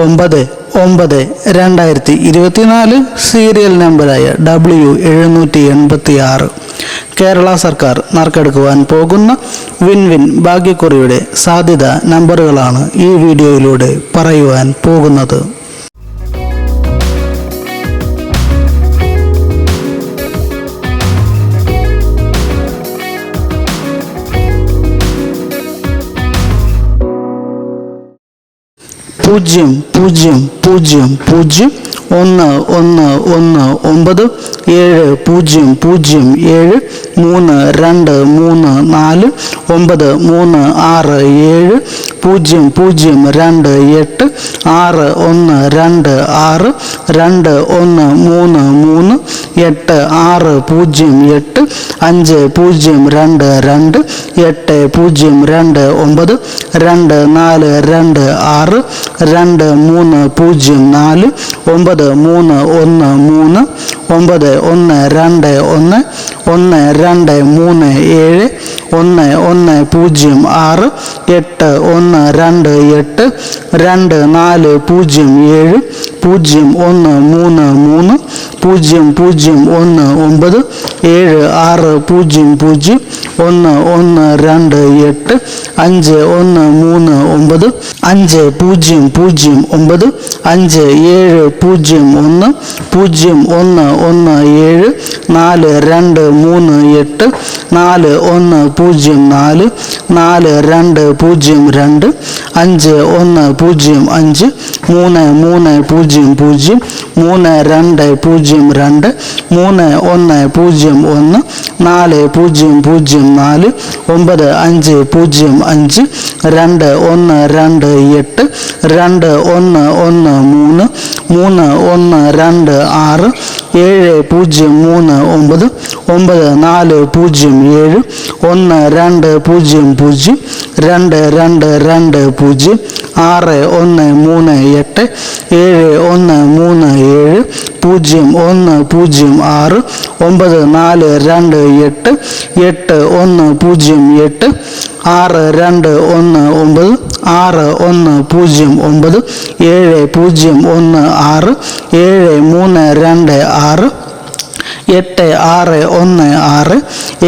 ഒമ്പത് ഒമ്പത് രണ്ടായിരത്തി ഇരുപത്തിനാല് സീരിയൽ നമ്പറായ ഡബ്ല്യു എഴുന്നൂറ്റി എൺപത്തി ആറ് കേരള സർക്കാർ നറുക്കെടുക്കുവാൻ പോകുന്ന വിൻ വിൻ ഭാഗ്യക്കുറിയുടെ സാധ്യത നമ്പറുകളാണ് ഈ വീഡിയോയിലൂടെ പറയുവാൻ പോകുന്നത്. പൂജ്യം പൂജ്യം പൂജ്യം പൂജ്യം ഒന്ന് ഒന്ന് ഒന്ന് ഒമ്പത് ഏഴ് പൂജ്യം പൂജ്യം ഏഴ് മൂന്ന് രണ്ട് മൂന്ന് നാല് ഒമ്പത് മൂന്ന് ആറ് ഏഴ് പൂജ്യം പൂജ്യം രണ്ട് എട്ട് ആറ് ഒന്ന് രണ്ട് ആറ് രണ്ട് ഒന്ന് മൂന്ന് മൂന്ന് എട്ട് ആറ് പൂജ്യം എട്ട് അഞ്ച് പൂജ്യം രണ്ട് രണ്ട് എട്ട് പൂജ്യം രണ്ട് ഒമ്പത് രണ്ട് നാല് രണ്ട് ആറ് രണ്ട് മൂന്ന് പൂജ്യം നാല് ഒമ്പത് മൂന്ന് ഒന്ന് മൂന്ന് ഒമ്പത് ഒന്ന് രണ്ട് ഒന്ന് ഒന്ന് രണ്ട് മൂന്ന് ഏഴ് ഒന്ന് ഒന്ന് പൂജ്യം ആറ് എട്ട് ഒന്ന് രണ്ട് എട്ട് രണ്ട് നാല് പൂജ്യം ഏഴ് പൂജ്യം ഒന്ന് മൂന്ന് മൂന്ന് പൂജ്യം പൂജ്യം ഒന്ന് ഒമ്പത് ഏഴ് ആറ് പൂജ്യം പൂജ്യം ഒന്ന് ഒന്ന് രണ്ട് എട്ട് അഞ്ച് ഒന്ന് മൂന്ന് ഒമ്പത് അഞ്ച് പൂജ്യം പൂജ്യം ഒമ്പത് അഞ്ച് ഏഴ് പൂജ്യം ഒന്ന് പൂജ്യം ഒന്ന് ഒന്ന് ഏഴ് നാല് രണ്ട് മൂന്ന് എട്ട് നാല് ഒന്ന് പൂജ്യം നാല് നാല് രണ്ട് പൂജ്യം രണ്ട് അഞ്ച് ഒന്ന് പൂജ്യം അഞ്ച് മൂന്ന് മൂന്ന് പൂജ്യം പൂജ്യം മൂന്ന് രണ്ട് പൂജ്യം രണ്ട് മൂന്ന് ഒന്ന് പൂജ്യം ഒന്ന് നാല് പൂജ്യം പൂജ്യം നാല് ഒമ്പത് അഞ്ച് പൂജ്യം അഞ്ച് രണ്ട് ഒന്ന് രണ്ട് എട്ട് രണ്ട് ഒന്ന് ഒന്ന് മൂന്ന് മൂന്ന് ഒന്ന് രണ്ട് ആറ് ഏഴ് പൂജ്യം മൂന്ന് ഒമ്പത് ഒമ്പത് നാല് പൂജ്യം ഏഴ് ഒന്ന് രണ്ട് പൂജ്യം പൂജ്യം രണ്ട് രണ്ട് രണ്ട് പൂജ്യം ആറ് ഒന്ന് മൂന്ന് എട്ട് ഏഴ് ഒന്ന് മൂന്ന് ഏഴ് പൂജ്യം ഒന്ന് പൂജ്യം ആറ് ഒമ്പത് നാല് രണ്ട് എട്ട് എട്ട് ഒന്ന് പൂജ്യം എട്ട് ആറ് രണ്ട് ഒന്ന് ഒമ്പത് ആറ് ഒന്ന് പൂജ്യം ഒമ്പത് ഏഴ് പൂജ്യം ഒന്ന് ആറ് ഏഴ് മൂന്ന് രണ്ട് ആറ് എട്ട് ആറ് ഒന്ന് ആറ്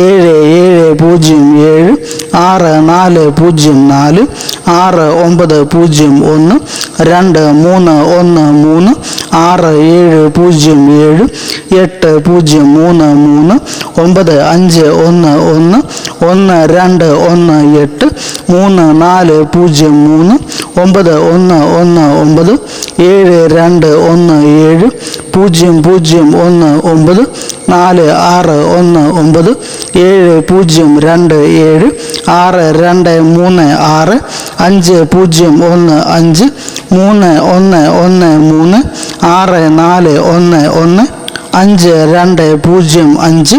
ഏഴ് ഏഴ് പൂജ്യം ഏഴ് ആറ് നാല് പൂജ്യം നാല് ആറ് ഒമ്പത് പൂജ്യം ഒന്ന് രണ്ട് മൂന്ന് ഒന്ന് മൂന്ന് ആറ് ഏഴ് പൂജ്യം ഏഴ് എട്ട് പൂജ്യം മൂന്ന് മൂന്ന് ഒമ്പത് അഞ്ച് ഒന്ന് ഒന്ന് ഒന്ന് രണ്ട് ഒന്ന് എട്ട് മൂന്ന് നാല് പൂജ്യം മൂന്ന് ഒമ്പത് ഒന്ന് ഒന്ന് ഒമ്പത് ഏഴ് രണ്ട് ഒന്ന് ഏഴ് പൂജ്യം പൂജ്യം ഒന്ന് ഒമ്പത് നാല് ആറ് ഒന്ന് ഒമ്പത് ഏഴ് പൂജ്യം രണ്ട് ഏഴ് ആറ് രണ്ട് മൂന്ന് ആറ് അഞ്ച് പൂജ്യം ഒന്ന് അഞ്ച് മൂന്ന് ഒന്ന് ഒന്ന് മൂന്ന് ആറ് നാല് ഒന്ന് ഒന്ന് അഞ്ച് രണ്ട് പൂജ്യം അഞ്ച്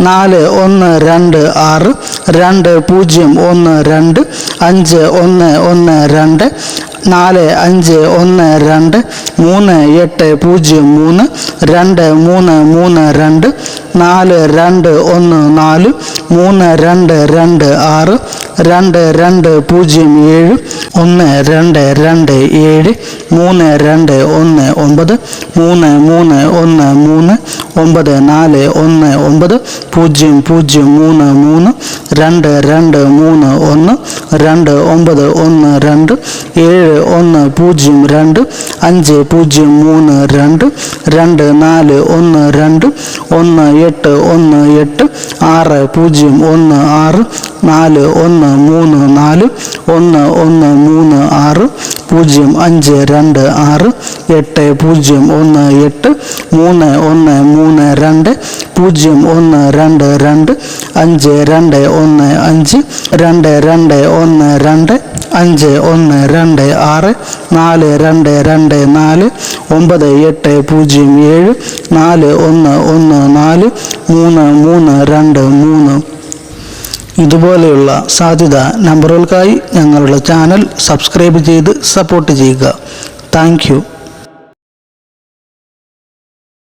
നാല് ഒന്ന് രണ്ട് ആറ് രണ്ട് പൂജ്യം ഒന്ന് രണ്ട് അഞ്ച് ഒന്ന് ഒന്ന് രണ്ട് നാല് അഞ്ച് ഒന്ന് രണ്ട് മൂന്ന് എട്ട് പൂജ്യം മൂന്ന് രണ്ട് മൂന്ന് മൂന്ന് രണ്ട് നാല് രണ്ട് ഒന്ന് നാല് മൂന്ന് രണ്ട് രണ്ട് ആറ് രണ്ട് രണ്ട് പൂജ്യം ഏഴ് ഒന്ന് രണ്ട് രണ്ട് ഏഴ് മൂന്ന് രണ്ട് ഒന്ന് ഒമ്പത് മൂന്ന് മൂന്ന് ഒന്ന് മൂന്ന് ഒമ്പത് നാല് ഒന്ന് ഒമ്പത് പൂജ്യം പൂജ്യം മൂന്ന് മൂന്ന് രണ്ട് രണ്ട് മൂന്ന് ഒന്ന് രണ്ട് ഒമ്പത് ഒന്ന് രണ്ട് ഏഴ് ഒന്ന് പൂജ്യം രണ്ട് അഞ്ച് പൂജ്യം മൂന്ന് രണ്ട് രണ്ട് നാല് ഒന്ന് രണ്ട് ഒന്ന് എട്ട് ഒന്ന് എട്ട് ആറ് പൂജ്യം ഒന്ന് ആറ് നാല് ഒന്ന് മൂന്ന് നാല് ഒന്ന് ഒന്ന് മൂന്ന് ആറ് പൂജ്യം അഞ്ച് രണ്ട് ആറ് എട്ട് പൂജ്യം ഒന്ന് എട്ട് മൂന്ന് ഒന്ന് മൂന്ന് രണ്ട് പൂജ്യം ഒന്ന് രണ്ട് രണ്ട് അഞ്ച് രണ്ട് ഒന്ന് അഞ്ച് രണ്ട് രണ്ട് ഒന്ന് രണ്ട് അഞ്ച് ഒന്ന് രണ്ട് ആറ് നാല് രണ്ട് രണ്ട് നാല് ഒമ്പത് എട്ട് പൂജ്യം ഏഴ് നാല് ഒന്ന് ഒന്ന് നാല് മൂന്ന് മൂന്ന് രണ്ട് മൂന്ന്. ഇതുപോലെയുള്ള സാധ്യത നമ്പറുകൾക്കായി ഞങ്ങളുടെ ചാനൽ സബ്സ്ക്രൈബ് ചെയ്ത് സപ്പോർട്ട് ചെയ്യുക. താങ്ക്